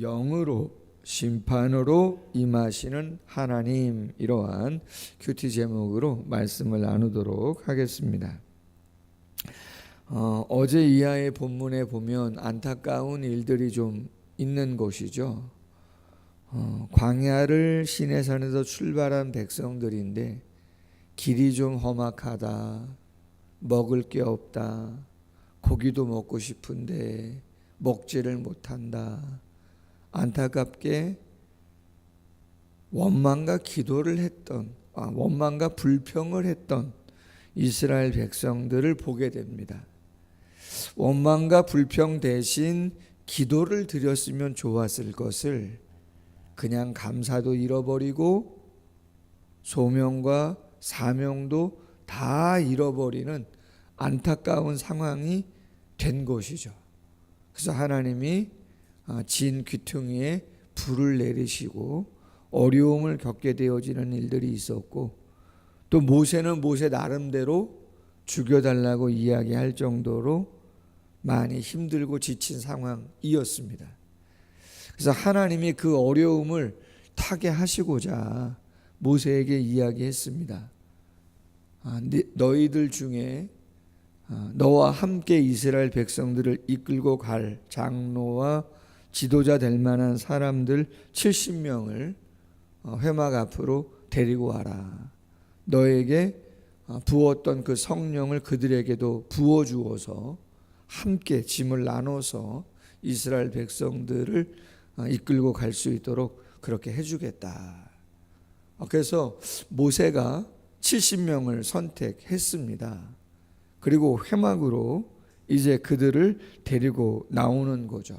영으로 심판으로 임하시는 하나님 이러한 큐티 제목으로 말씀을 나누도록 하겠습니다. 어, 어제 이하의 본문에 보면 안타까운 일들이 좀 있는 곳이죠. 어, 광야를 시내산에서 출발한 백성들인데 길이 좀 험악하다, 먹을 게 없다, 고기도 먹고 싶은데 먹지를 못한다. 안타깝게 원망과 기도를 했던 아, 원망과 불평을 했던 이스라엘 백성들을 보게 됩니다. 원망과 불평 대신 기도를 드렸으면 좋았을 것을 그냥 감사도 잃어버리고 소명과 사명도 다 잃어버리는 안타까운 상황이 된 것이죠. 그래서 하나님이 아, 진 귀퉁이에 불을 내리시고 어려움을 겪게 되어지는 일들이 있었고 또 모세는 모세 나름대로 죽여달라고 이야기할 정도로 많이 힘들고 지친 상황이었습니다. 그래서 하나님이 그 어려움을 타게 하시고자 모세에게 이야기했습니다. 아, 너희들 중에 아, 너와 함께 이스라엘 백성들을 이끌고 갈 장로와 지도자 될 만한 사람들 70명을 어, 회막 앞으로 데리고 와라. 너에게 어, 부었던 그 성령을 그들에게도 부어 주어서 함께 짐을 나눠서 이스라엘 백성들을 어, 이끌고 갈 수 있도록 그렇게 해 주겠다. 그래서 모세가 70명을 선택했습니다. 그리고 회막으로 이제 그들을 데리고 나오는 거죠.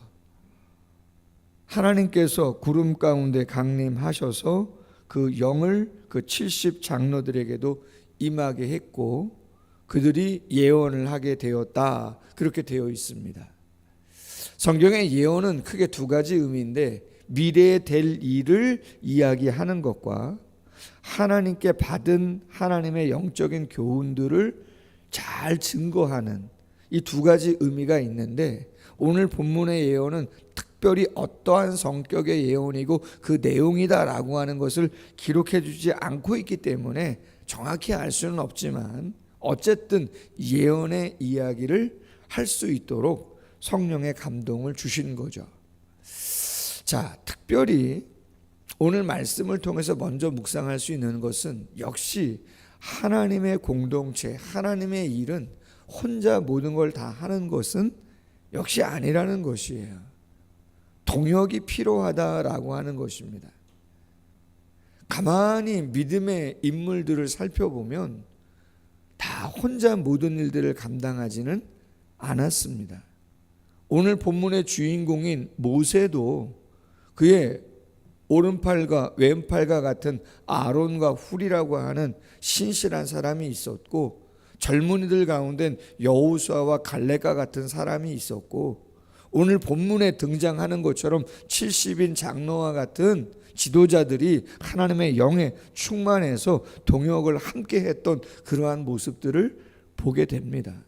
하나님께서 구름 가운데 강림하셔서 그 영을 그 70 장로들에게도 임하게 했고 그들이 예언을 하게 되었다. 그렇게 되어 있습니다. 성경의 예언은 크게 두 가지 의미인데 미래에 될 일을 이야기하는 것과 하나님께 받은 하나님의 영적인 교훈들을 잘 증거하는 이 두 가지 의미가 있는데 오늘 본문의 예언은 특 별히 어떠한 성격의 예언이고 그 내용이다라고 하는 것을 기록해 주지 않고 있기 때문에 정확히 알 수는 없지만 어쨌든 예언의 이야기를 할 수 있도록 성령의 감동을 주신 거죠. 자, 특별히 오늘 말씀을 통해서 먼저 묵상할 수 있는 것은 역시 하나님의 공동체, 하나님의 일은 혼자 모든 걸 다 하는 것은 역시 아니라는 것이에요. 동역이 필요하다라고 하는 것입니다. 가만히 믿음의 인물들을 살펴보면 다 혼자 모든 일들을 감당하지는 않았습니다. 오늘 본문의 주인공인 모세도 그의 오른팔과 왼팔과 같은 아론과 훌이라고 하는 신실한 사람이 있었고 젊은이들 가운데 여우수아와 갈렙과 같은 사람이 있었고 오늘 본문에 등장하는 것처럼 70인 장로와 같은 지도자들이 하나님의 영에 충만해서 동역을 함께 했던 그러한 모습들을 보게 됩니다.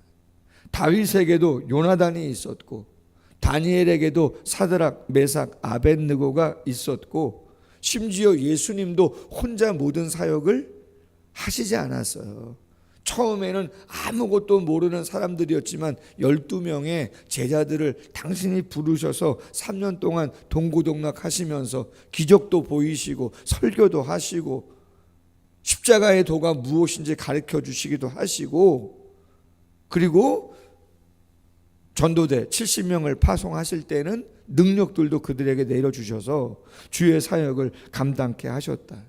다윗에게도 요나단이 있었고 다니엘에게도 사드락, 메삭, 아벤느고가 있었고 심지어 예수님도 혼자 모든 사역을 하시지 않았어요. 처음에는 아무것도 모르는 사람들이었지만 12명의 제자들을 당신이 부르셔서 3년 동안 동고동락 하시면서 기적도 보이시고 설교도 하시고 십자가의 도가 무엇인지 가르쳐 주시기도 하시고 그리고 전도대 70명을 파송하실 때는 능력들도 그들에게 내려주셔서 주의 사역을 감당케 하셨다.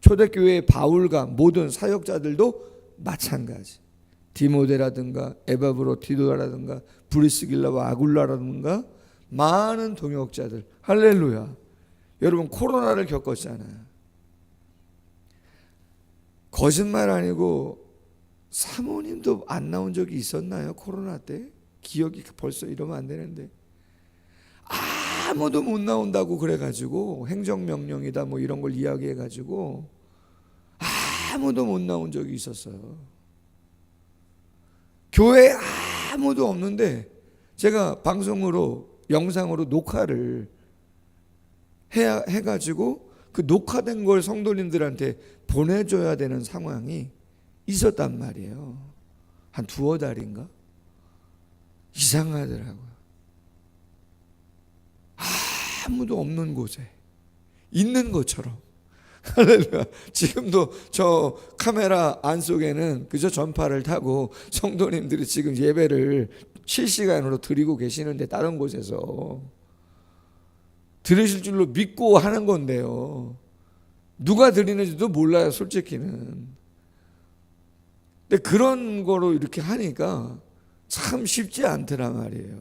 초대교회의 바울과 모든 사역자들도 마찬가지. 디모데라든가 에바브로 디도라든가 브리스길라와 아굴라라든가 많은 동역자들 할렐루야. 여러분 코로나를 겪었잖아요. 거짓말 아니고 사모님도 안 나온 적이 있었나요? 코로나 때? 기억이 벌써 이러면 안 되는데 아무도 못 나온다고 그래가지고 행정명령이다 뭐 이런 걸 이야기해가지고 아무도 못 나온 적이 있었어요. 교회 아무도 없는데 제가 방송으로 영상으로 녹화를 해 해가지고 그 녹화된 걸 성도님들한테 보내줘야 되는 상황이 있었단 말이에요. 한 두어 달인가? 이상하더라고요. 아무도 없는 곳에 있는 것처럼. 할렐루야. 지금도 저 카메라 안 속에는 그저 전파를 타고 성도님들이 지금 예배를 실시간으로 드리고 계시는데 다른 곳에서 들으실 줄로 믿고 하는 건데요. 누가 드리는지도 몰라요, 솔직히는. 근데 그런 거로 이렇게 하니까 참 쉽지 않더라 말이에요.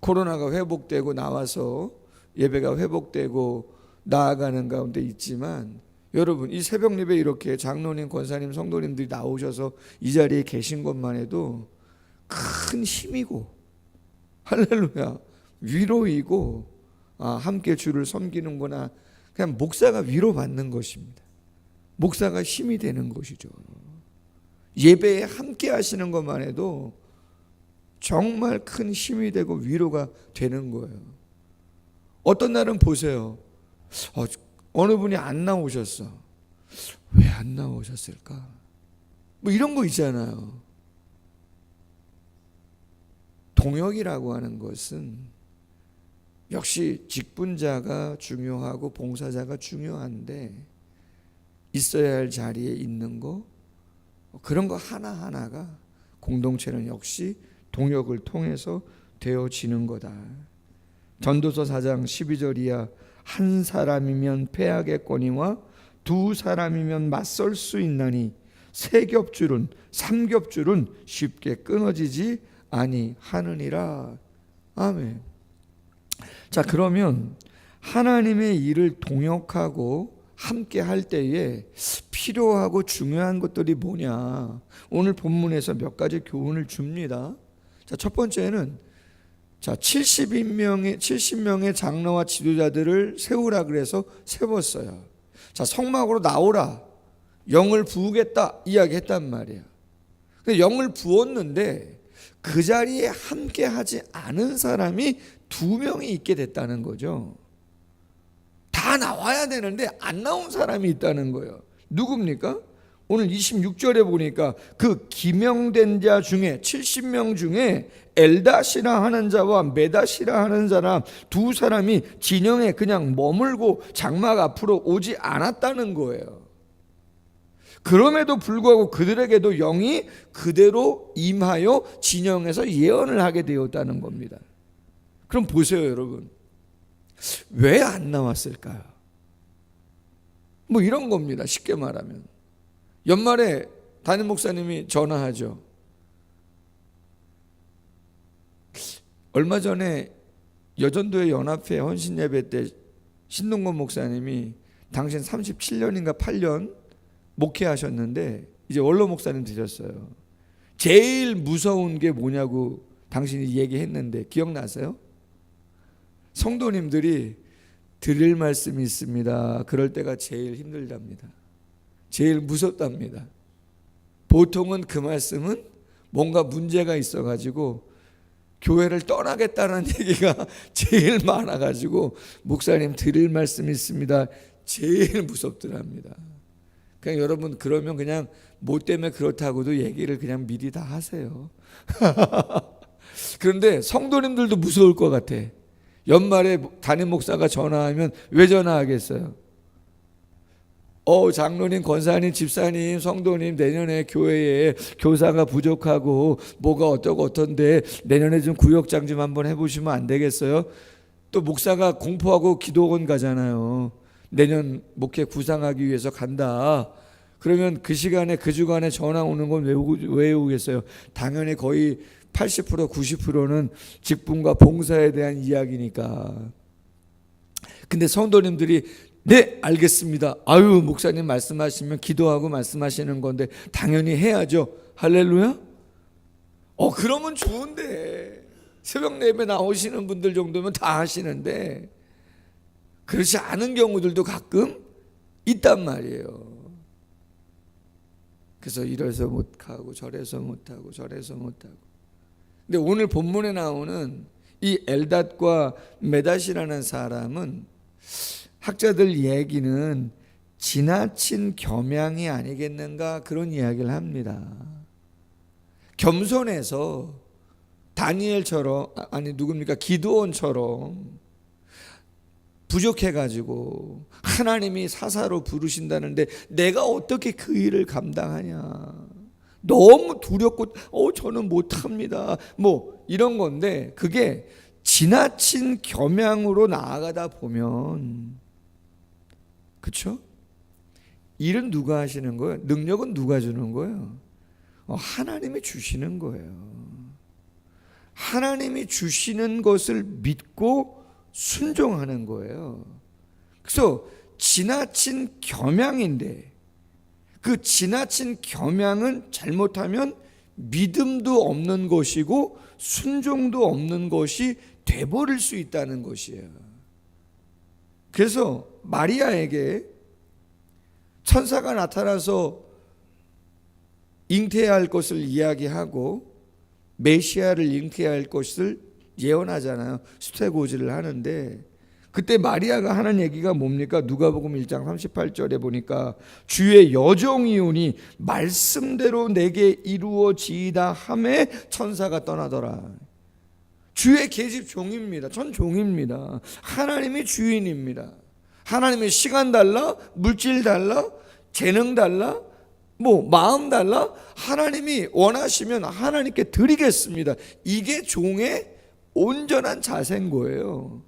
코로나가 회복되고 나와서 예배가 회복되고 나아가는 가운데 있지만 여러분 이 새벽 예배 이렇게 장로님, 권사님, 성도님들이 나오셔서 이 자리에 계신 것만 해도 큰 힘이고 할렐루야 위로이고 아, 함께 주를 섬기는구나 그냥 목사가 위로받는 것입니다. 목사가 힘이 되는 것이죠. 예배에 함께 하시는 것만 해도 정말 큰 힘이 되고 위로가 되는 거예요. 어떤 날은 보세요. 어, 어느 분이 안 나오셨어. 왜 안 나오셨을까? 뭐 이런 거 있잖아요. 동역이라고 하는 것은 역시 직분자가 중요하고 봉사자가 중요한데 있어야 할 자리에 있는 거 그런 거 하나하나가 공동체는 역시 동역을 통해서 되어지는 거다. 전도서 4장 12절 이하 한 사람이면 패하겠거니와 두 사람이면 맞설 수 있나니 세 겹줄은 삼 겹줄은 쉽게 끊어지지 아니하느니라. 아멘. 자, 그러면 하나님의 일을 동역하고 함께 할 때에 필요하고 중요한 것들이 뭐냐? 오늘 본문에서 몇 가지 교훈을 줍니다. 자, 첫 번째는 자, 70명의 70명의 장로와 지도자들을 세우라 그래서 세웠어요. 자, 성막으로 나오라. 영을 부으겠다 이야기했단 말이에요. 근데 영을 부었는데 그 자리에 함께 하지 않은 사람이 두 명이 있게 됐다는 거죠. 다 나와야 되는데 안 나온 사람이 있다는 거예요. 누굽니까? 오늘 26절에 보니까 그 기명된 자 중에 70명 중에 엘다시라 하는 자와 메다시라 하는 사람 두 사람이 진영에 그냥 머물고 장막 앞으로 오지 않았다는 거예요. 그럼에도 불구하고 그들에게도 영이 그대로 임하여 진영에서 예언을 하게 되었다는 겁니다. 그럼 보세요, 여러분. 왜 안 나왔을까요? 뭐 이런 겁니다. 쉽게 말하면. 연말에 담임 목사님이 전화하죠. 얼마 전에 여전도의 연합회 헌신 예배 때 신동건 목사님이 당신 37년인가 8년 목회하셨는데 이제 원로 목사님 되셨어요. 제일 무서운 게 뭐냐고 당신이 얘기했는데 기억나세요? 성도님들이 드릴 말씀이 있습니다. 그럴 때가 제일 힘들답니다. 제일 무섭답니다. 보통은 그 말씀은 뭔가 문제가 있어가지고 교회를 떠나겠다는 얘기가 제일 많아가지고 목사님 드릴 말씀이 있습니다. 제일 무섭더랍니다. 그냥 여러분 그러면 그냥 뭐 때문에 그렇다고도 얘기를 그냥 미리 다 하세요. 그런데 성도님들도 무서울 것 같아. 연말에 담임 목사가 전화하면 왜 전화하겠어요? 어, 장로님, 권사님, 집사님, 성도님, 내년에 교회에 교사가 부족하고 뭐가 어떠고 어떤데 내년에 좀 구역장 좀 한번 해보시면 안 되겠어요? 또 목사가 공포하고 기도원 가잖아요. 내년 목회 구상하기 위해서 간다. 그러면 그 시간에 그 주간에 전화 오는 건왜 외우겠어요? 당연히 거의 80% 90%는 직분과 봉사에 대한 이야기니까. 근데 성도님들이 네, 알겠습니다. 아유, 목사님 말씀하시면 기도하고 말씀하시는 건데 당연히 해야죠. 할렐루야? 어, 그러면 좋은데. 새벽 예배 나오시는 분들 정도면 다 하시는데 그렇지 않은 경우들도 가끔 있단 말이에요. 그래서 이래서 못하고 저래서 못하고 저래서 못하고. 근데 오늘 본문에 나오는 이 엘닷과 메닷이라는 사람은 학자들 얘기는 지나친 겸양이 아니겠는가 그런 이야기를 합니다. 겸손해서 다니엘처럼 아, 아니 누굽니까? 기드온처럼 부족해가지고 하나님이 사사로 부르신다는데 내가 어떻게 그 일을 감당하냐? 너무 두렵고 어 저는 못합니다. 뭐 이런 건데 그게 지나친 겸양으로 나아가다 보면 그쵸? 일은 누가 하시는 거예요? 능력은 누가 주는 거예요? 어, 하나님이 주시는 거예요. 하나님이 주시는 것을 믿고 순종하는 거예요. 그래서 지나친 겸양인데 그 지나친 겸양은 잘못하면 믿음도 없는 것이고 순종도 없는 것이 돼버릴 수 있다는 것이에요. 그래서 마리아에게 천사가 나타나서 잉태할 것을 이야기하고 메시아를 잉태할 것을 예언하잖아요. 수태고지를 하는데 그때 마리아가 하는 얘기가 뭡니까? 누가복음 1장 38절에 보니까 주의 여종이오니 말씀대로 내게 이루어지이다 함에 천사가 떠나더라. 주의 계집 종입니다. 전 종입니다. 하나님이 주인입니다. 하나님의 시간 달라, 물질 달라, 재능 달라, 뭐 마음 달라 하나님이 원하시면 하나님께 드리겠습니다. 이게 종의 온전한 자세인 거예요.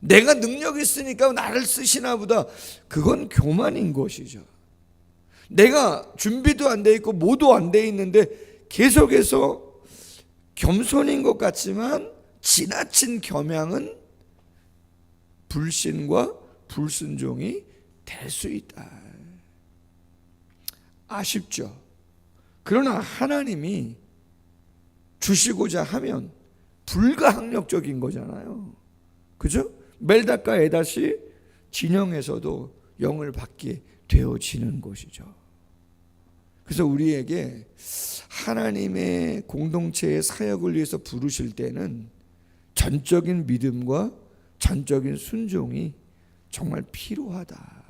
내가 능력 있으니까 나를 쓰시나 보다. 그건 교만인 것이죠. 내가 준비도 안 돼 있고 뭐도 안돼 있는데 계속해서 겸손인 것 같지만 지나친 겸양은 불신과 불순종이 될 수 있다. 아쉽죠. 그러나 하나님이 주시고자 하면 불가항력적인 거잖아요. 그죠? 멜닷과 에닷이 진영에서도 영을 받게 되어지는 것이죠. 그래서 우리에게 하나님의 공동체의 사역을 위해서 부르실 때는 전적인 믿음과 전적인 순종이 정말 필요하다.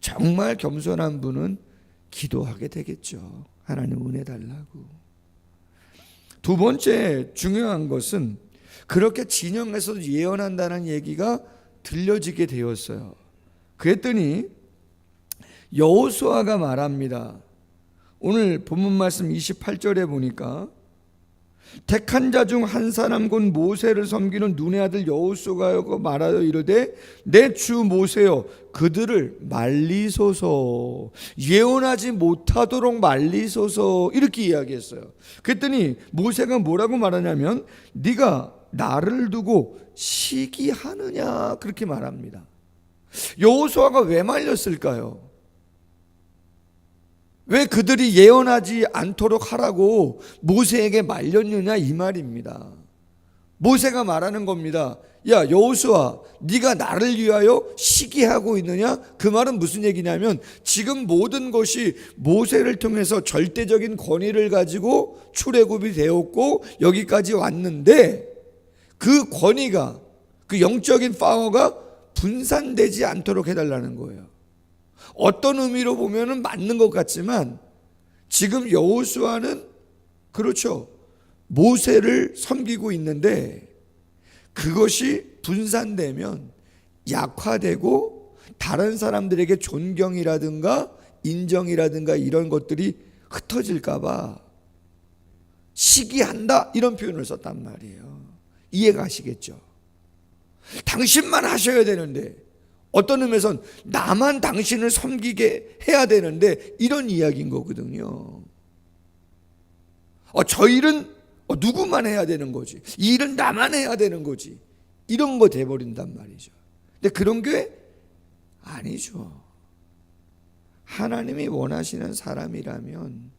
정말 겸손한 분은 기도하게 되겠죠. 하나님 은혜 달라고. 두 번째 중요한 것은 그렇게 진영에서 예언한다는 얘기가 들려지게 되었어요. 그랬더니 여호수아가 말합니다. 오늘 본문 말씀 28절에 보니까 택한 자 중 한 사람 곧 모세를 섬기는 눈의 아들 여호수가 말하여 이르되 내 주 모세여 그들을 말리소서 예언하지 못하도록 말리소서 이렇게 이야기했어요. 그랬더니 모세가 뭐라고 말하냐면 네가 나를 두고 시기하느냐 그렇게 말합니다. 여호수아가 왜 말렸을까요? 왜 그들이 예언하지 않도록 하라고 모세에게 말렸느냐 이 말입니다. 모세가 말하는 겁니다. 야 여호수아, 네가 나를 위하여 시기하고 있느냐? 그 말은 무슨 얘기냐면 지금 모든 것이 모세를 통해서 절대적인 권위를 가지고 출애굽이 되었고 여기까지 왔는데 그 권위가 그 영적인 파워가 분산되지 않도록 해달라는 거예요. 어떤 의미로 보면은 맞는 것 같지만 지금 여호수아는 그렇죠. 모세를 섬기고 있는데 그것이 분산되면 약화되고 다른 사람들에게 존경이라든가 인정이라든가 이런 것들이 흩어질까봐 시기한다 이런 표현을 썼단 말이에요. 이해가 하시겠죠? 당신만 하셔야 되는데 어떤 의미에선 나만 당신을 섬기게 해야 되는데 이런 이야기인 거거든요. 어, 저 일은 어, 누구만 해야 되는 거지. 이 일은 나만 해야 되는 거지. 이런 거 돼버린단 말이죠. 근데 그런 게 아니죠. 하나님이 원하시는 사람이라면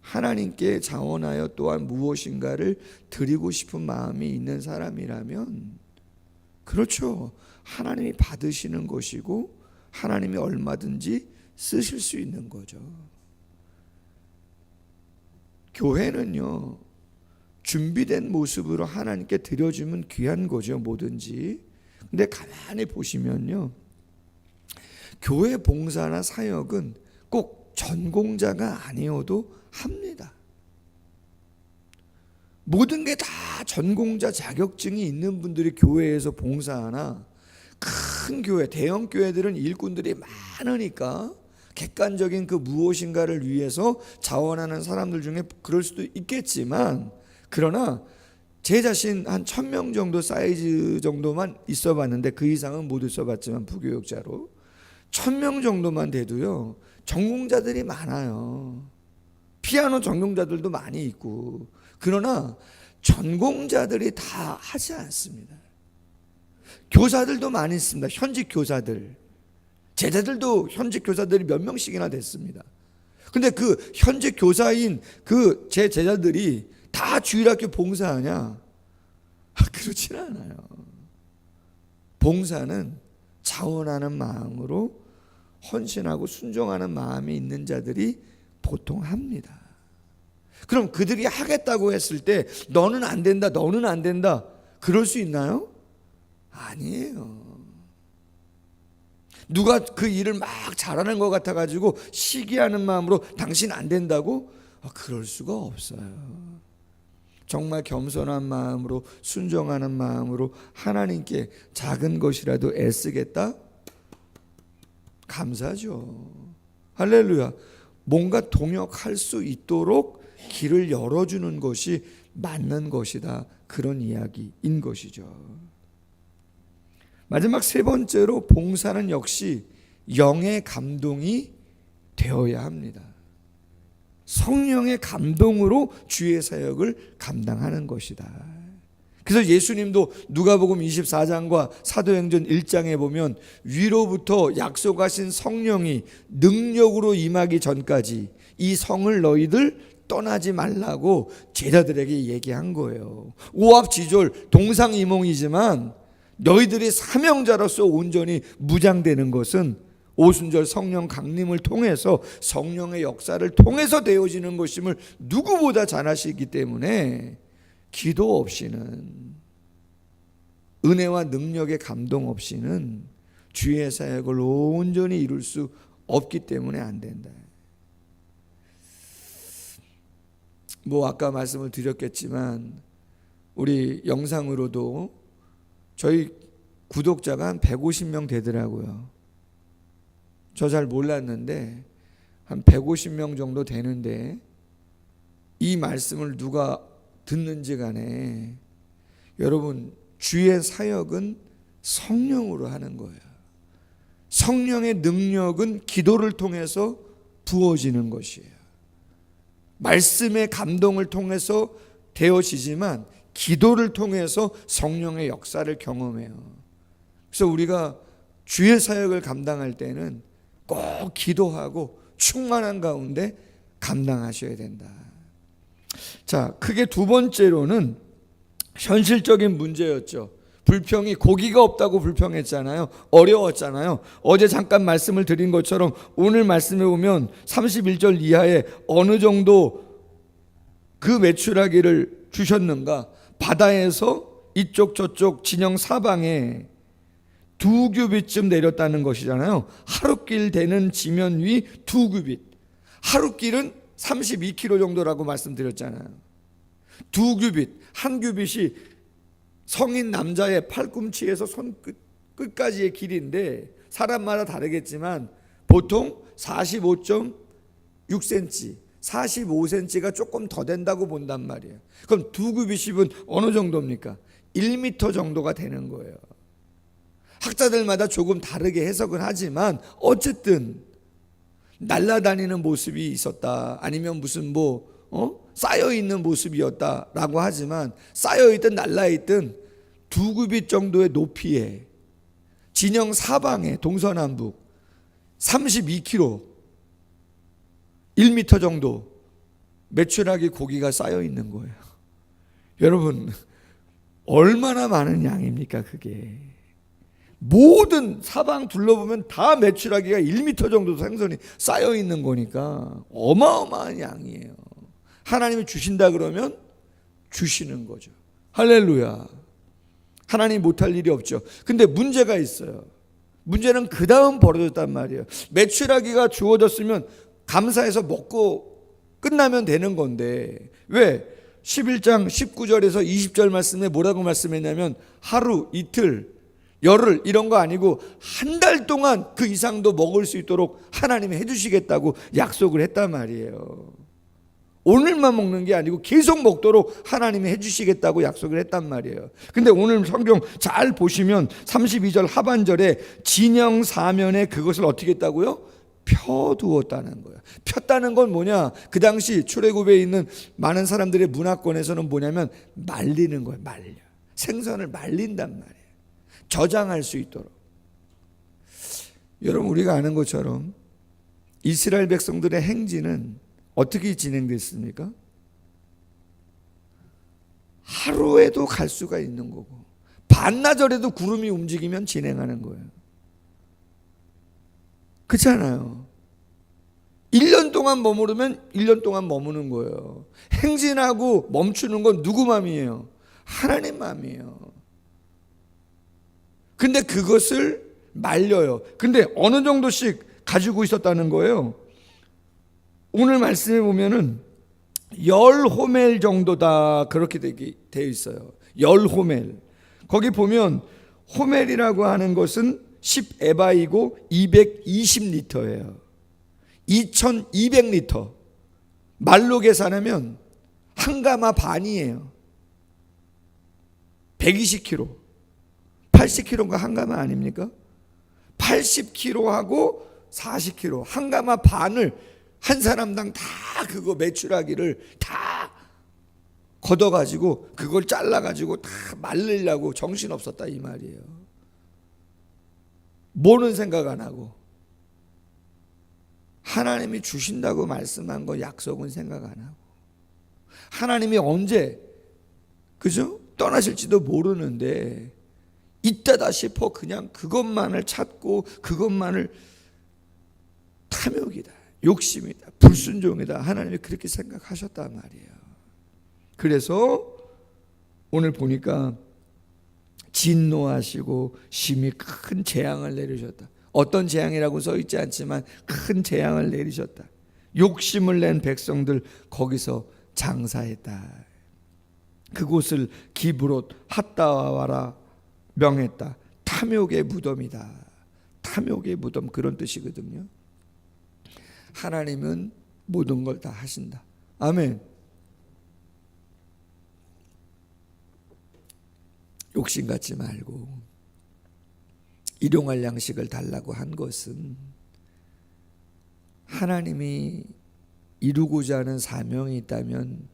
하나님께 자원하여 또한 무엇인가를 드리고 싶은 마음이 있는 사람이라면 그렇죠. 하나님이 받으시는 것이고 하나님이 얼마든지 쓰실 수 있는 거죠. 교회는요. 준비된 모습으로 하나님께 드려주면 귀한 거죠, 뭐든지. 근데 가만히 보시면요. 교회 봉사나 사역은 꼭 전공자가 아니어도 합니다. 모든 게 다 전공자 자격증이 있는 분들이 교회에서 봉사하나 큰 교회, 대형 교회들은 일꾼들이 많으니까 객관적인 그 무엇인가를 위해서 자원하는 사람들 중에 그럴 수도 있겠지만 그러나 제 자신 한 천 명 정도 사이즈 정도만 있어 봤는데 그 이상은 못 있어 봤지만 부교육자로 천 명 정도만 돼도요 전공자들이 많아요. 피아노 전공자들도 많이 있고 그러나 전공자들이 다 하지 않습니다 교사들도 많이 있습니다 현직 교사들 제자들도 현직 교사들이 몇 명씩이나 됐습니다 근데 그 현직 교사인 그 제 제자들이 다 주일학교 봉사하냐? 아, 그렇지는 않아요. 봉사는 자원하는 마음으로 헌신하고 순종하는 마음이 있는 자들이 보통 합니다. 그럼 그들이 하겠다고 했을 때 너는 안 된다, 너는 안 된다. 그럴 수 있나요? 아니에요. 누가 그 일을 막 잘하는 것 같아 가지고 시기하는 마음으로 당신 안 된다고? 아, 그럴 수가 없어요. 정말 겸손한 마음으로 순종하는 마음으로 하나님께 작은 것이라도 애쓰겠다? 감사죠. 할렐루야. 뭔가 동역할 수 있도록 길을 열어주는 것이 맞는 것이다. 그런 이야기인 것이죠. 마지막 세 번째로 봉사는 역시 영의 감동이 되어야 합니다. 성령의 감동으로 주의 사역을 감당하는 것이다. 그래서 예수님도 누가복음 24장과 사도행전 1장에 보면 위로부터 약속하신 성령이 능력으로 임하기 전까지 이 성을 너희들 떠나지 말라고 제자들에게 얘기한 거예요. 오합지졸 동상이몽이지만 너희들이 사명자로서 온전히 무장되는 것은 오순절 성령 강림을 통해서 성령의 역사를 통해서 되어지는 것임을 누구보다 잘 아시기 때문에 기도 없이는 은혜와 능력의 감동 없이는 주의 사역을 온전히 이룰 수 없기 때문에 안 된다. 뭐 아까 말씀을 드렸겠지만 우리 영상으로도 저희 구독자가 한 150명 되더라고요. 저 잘 몰랐는데 한 150명 정도 되는데 이 말씀을 누가 듣는지 간에 여러분 주의 사역은 성령으로 하는 거예요. 성령의 능력은 기도를 통해서 부어지는 것이에요. 말씀의 감동을 통해서 되어지지만 기도를 통해서 성령의 역사를 경험해요. 그래서 우리가 주의 사역을 감당할 때는 꼭 기도하고 충만한 가운데 감당하셔야 된다. 자, 크게 두 번째로는 현실적인 문제였죠. 불평이 고기가 없다고 불평했잖아요. 어려웠잖아요. 어제 잠깐 말씀을 드린 것처럼 오늘 말씀에 보면 31절 이하에 어느 정도 그 매출하기를 주셨는가? 바다에서 이쪽 저쪽 진영 사방에 두 규빗쯤 내렸다는 것이잖아요. 하루길 되는 지면 위 두 규빗. 하루길은 32km 정도라고 말씀드렸잖아요. 두 규빗, 한 규빗이 성인 남자의 팔꿈치에서 손끝 끝까지의 길인데 사람마다 다르겠지만 보통 45.6cm, 45cm가 조금 더 된다고 본단 말이에요. 그럼 두 규빗이면 어느 정도입니까? 1m 정도가 되는 거예요. 학자들마다 조금 다르게 해석을 하지만 어쨌든 날아다니는 모습이 있었다. 아니면 무슨 뭐 어? 쌓여 있는 모습이었다라고 하지만 쌓여 있든 날라 있든 두 구빗 정도의 높이에 진영 사방에 동서남북 32km 1m 정도 매출하기 고기가 쌓여 있는 거예요. 여러분 얼마나 많은 양입니까 그게? 모든 사방 둘러보면 다 매출하기가 1m 정도 생선이 쌓여 있는 거니까 어마어마한 양이에요. 하나님이 주신다 그러면 주시는 거죠. 할렐루야. 하나님 못할 일이 없죠. 근데 문제가 있어요. 문제는 그 다음 벌어졌단 말이에요. 매출하기가 주어졌으면 감사해서 먹고 끝나면 되는 건데 왜 11장 19절에서 20절 말씀에 뭐라고 말씀했냐면 하루 이틀 열흘 이런 거 아니고 한 달 동안 그 이상도 먹을 수 있도록 하나님이 해주시겠다고 약속을 했단 말이에요. 오늘만 먹는 게 아니고 계속 먹도록 하나님이 해주시겠다고 약속을 했단 말이에요. 근데 오늘 성경 잘 보시면 32절 하반절에 진영 사면에 그것을 어떻게 했다고요? 펴두었다는 거예요. 폈다는 건 뭐냐? 그 당시 출애굽에 있는 많은 사람들의 문화권에서는 뭐냐면 말리는 거예요. 말려. 생선을 말린단 말이에요. 저장할 수 있도록. 여러분 우리가 아는 것처럼 이스라엘 백성들의 행진은 어떻게 진행됐습니까? 하루에도 갈 수가 있는 거고 반나절에도 구름이 움직이면 진행하는 거예요. 그렇잖아요. 1년 동안 머무르면 1년 동안 머무는 거예요. 행진하고 멈추는 건 누구 마음이에요? 하나님 마음이에요. 근데 그것을 말려요. 근데 어느 정도씩 가지고 있었다는 거예요. 오늘 말씀에 보면은 열 호멜 정도다 그렇게 되어 있어요. 열 호멜. 거기 보면 호멜이라고 하는 것은 10 에바이고 220리터예요. 2200리터. 말로 계산하면 한 가마 반이에요. 120kg. 80kg가 한 가마 아닙니까? 80kg하고 40kg. 한 가마 반을 한 사람당 다 그거 매출하기를 다 걷어가지고 그걸 잘라가지고 다 말리려고 정신 없었다 이 말이에요. 뭐는 생각 안 하고 하나님이 주신다고 말씀한 거 약속은 생각 안 하고 하나님이 언제 그죠 떠나실지도 모르는데 이때다 싶어 그냥 그것만을 찾고 그것만을 탐욕이다. 욕심이다. 불순종이다. 하나님이 그렇게 생각하셨단 말이에요. 그래서 오늘 보니까 진노하시고 심히 큰 재앙을 내리셨다. 어떤 재앙이라고 써 있지 않지만 큰 재앙을 내리셨다. 욕심을 낸 백성들 거기서 장사했다. 그곳을 기브롯 핫다와라 명했다. 탐욕의 무덤이다. 탐욕의 무덤 그런 뜻이거든요. 하나님은 모든 걸 다 하신다. 아멘. 욕심 갖지 말고 일용할 양식을 달라고 한 것은 하나님이 이루고자 하는 사명이 있다면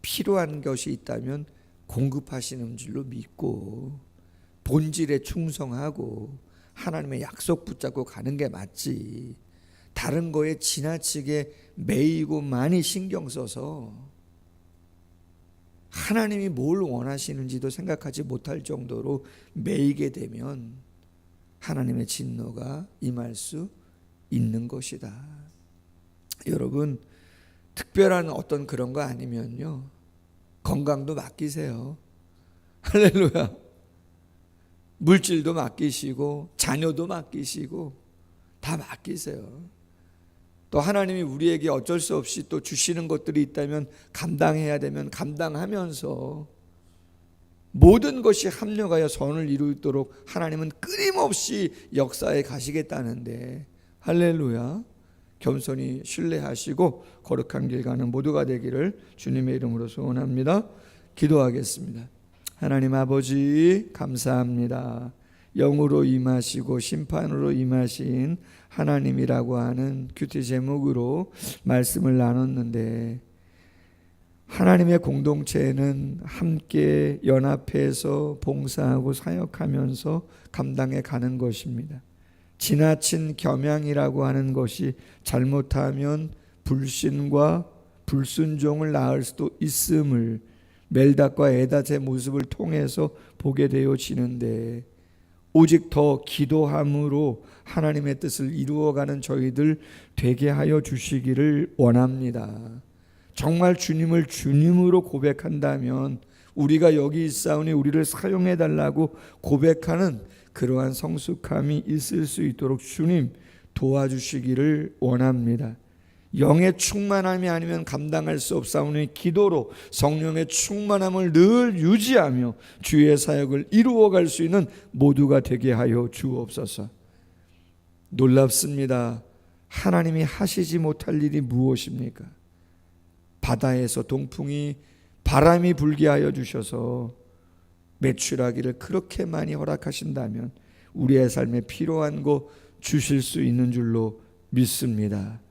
필요한 것이 있다면 공급하시는 줄로 믿고 본질에 충성하고 하나님의 약속 붙잡고 가는 게 맞지. 다른 거에 지나치게 매이고 많이 신경 써서 하나님이 뭘 원하시는지도 생각하지 못할 정도로 매이게 되면 하나님의 진노가 임할 수 있는 것이다. 여러분, 특별한 어떤 그런 거 아니면요. 건강도 맡기세요. 할렐루야. 물질도 맡기시고, 자녀도 맡기시고, 다 맡기세요. 또 하나님이 우리에게 어쩔 수 없이 또 주시는 것들이 있다면 감당해야 되면 감당하면서 모든 것이 합력하여 선을 이루도록 하나님은 끊임없이 역사에 가시겠다는데 할렐루야 겸손히 신뢰하시고 거룩한 길 가는 모두가 되기를 주님의 이름으로 소원합니다. 기도하겠습니다. 하나님 아버지 감사합니다. 영으로 임하시고 심판으로 임하신 하나님이라고 하는 큐티 제목으로 말씀을 나눴는데 하나님의 공동체는 함께 연합해서 봉사하고 사역하면서 감당해 가는 것입니다. 지나친 겸양이라고 하는 것이 잘못하면 불신과 불순종을 낳을 수도 있음을 멜닷과 에닷의 모습을 통해서 보게 되어지는데 오직 더 기도함으로 하나님의 뜻을 이루어가는 저희들 되게 하여 주시기를 원합니다. 정말 주님을 주님으로 고백한다면 우리가 여기 있사오니 우리를 사용해 달라고 고백하는 그러한 성숙함이 있을 수 있도록 주님 도와주시기를 원합니다. 영의 충만함이 아니면 감당할 수 없사오니 기도로 성령의 충만함을 늘 유지하며 주의 사역을 이루어 갈 수 있는 모두가 되게 하여 주옵소서. 놀랍습니다. 하나님이 하시지 못할 일이 무엇입니까? 바다에서 동풍이 바람이 불게 하여 주셔서 매출하기를 그렇게 많이 허락하신다면 우리의 삶에 필요한 거 주실 수 있는 줄로 믿습니다.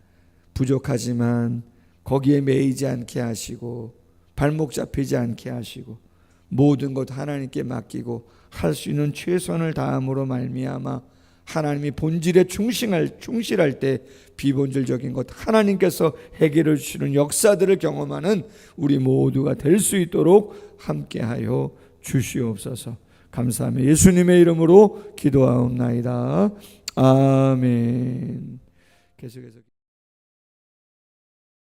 부족하지만 거기에 매이지 않게 하시고 발목 잡히지 않게 하시고 모든 것 하나님께 맡기고 할 수 있는 최선을 다함으로 말미암아 하나님이 본질에 충실할 충실할 때 비본질적인 것 하나님께서 해결해 주시는 역사들을 경험하는 우리 모두가 될 수 있도록 함께하여 주시옵소서. 감사하며 예수님의 이름으로 기도하옵나이다. 아멘. 계속해서